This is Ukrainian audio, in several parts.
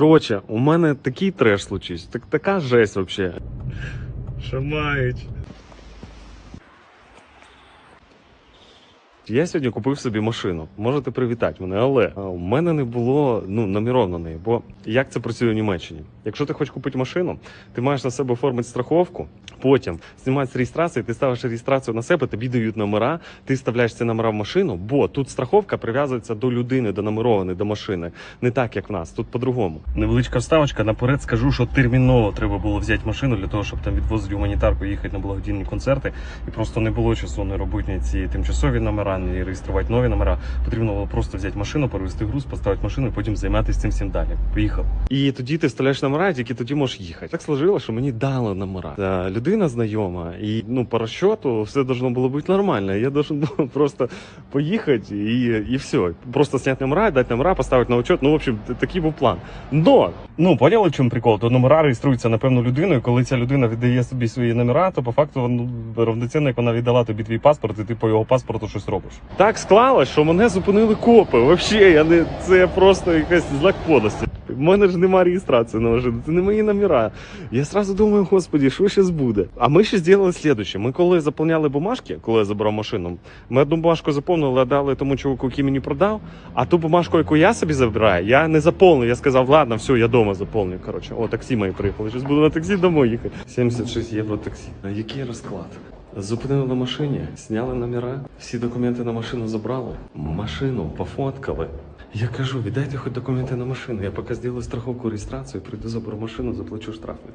Коротше, у мене такий треш случився, так, така жесть вообще. Шамають. Я сьогодні купив собі машину. Можете привітати мене, але а, у мене не було ну, номерів на неї. Бо як це працює в Німеччині? Якщо ти хочеш купити машину, ти маєш на себе оформити страховку, потім знімати з реєстрації, ти ставиш реєстрацію на себе, тобі дають номера, ти вставляєш ці номера в машину, бо тут страховка прив'язується до людини, до номерованої, до машини. Не так, як в нас, тут по-другому. Невеличка вставочка. Наперед скажу, що терміново треба було взяти машину для того, щоб там відвозити гуманітарку, їхати на благодійні концерти. І просто не було часу не робити ці тимчасові номера, ні реєструвати нові номера. Потрібно було просто взяти машину, перевести груз, поставити машину і потім займатися цим всім далі. Поїхав. І тоді ти вставляєш номера, і тільки тоді можеш їхати. Так сложило, що мені дали номера. Та людина знайома, і ну по розчету все должно було бути нормально. Я должен був просто поїхати і, і все. Просто зняти номера, дати номера, поставити на учет. Ну, в общем, такий був план. Но, ну, поняли, в чому прикол? То номера реєструються на певну людину, і коли ця людина віддає собі свої номера, то по факту ну, равноцінно, як вона віддала тобі твій паспорт, і ти по його паспорту щось робиш. Так склалось, що мене зупинили копи. Вообще, я не це просто якась знак подлості. У мене ж немає реєстрації на машину, це не мої номера. Я сразу думаю, господі, що зараз буде? А ми ще зробили слідуще. Ми коли заповняли бумажки, коли я забрав машину, ми одну бумажку заповнили, а дали тому чоловіку, який мені продав. А ту бумажку, яку я собі забираю, я не заповнив. Я сказав, ладно, все, я дома заповню. Коротше, о, таксі мої приїхали. Зараз буду на таксі домой їхати. 76 євро таксі. А який розклад? Зупинили на машині, зняли номера, всі документи на машину забрали, машину пофоткали. Я кажу, віддайте хоч документи на машину. Я поки зроблю страховку реєстрацію, прийду заберу машину, заплачу штрафи.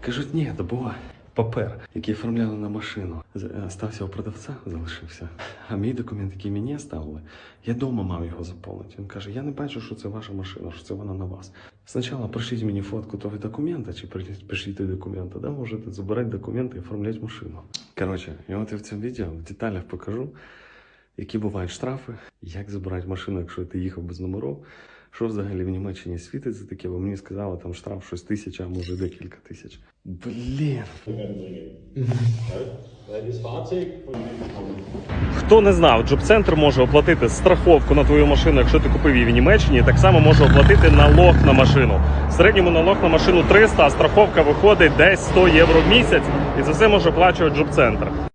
Кажуть, ні, бо папер, який оформляли на машину, е, стався у продавця, залишився. А мій документ, який мені ставили, я вдома мав його заповнити. Він каже: я не бачу, що це ваша машина, що це вона на вас. Спочатку пришліть мені фотку того документа, чи пришліть- документа, да, можете забирати документи і оформляти машину. Коротше, і от я в цьому відео в деталях покажу, які бувають штрафи, як забирати машину, якщо ти їхав без номерів. Що взагалі в Німеччині світить за таке, бо мені сказали, там штраф щось тисяча, а може декілька тисяч. Блін. Хто не знав, Джоб-центр може оплатити страховку на твою машину, якщо ти купив її в Німеччині, так само може оплатити налог на машину. В середньому налог на машину 300, а страховка виходить десь 100 євро в місяць, і за це може оплачувати Джоб-центр.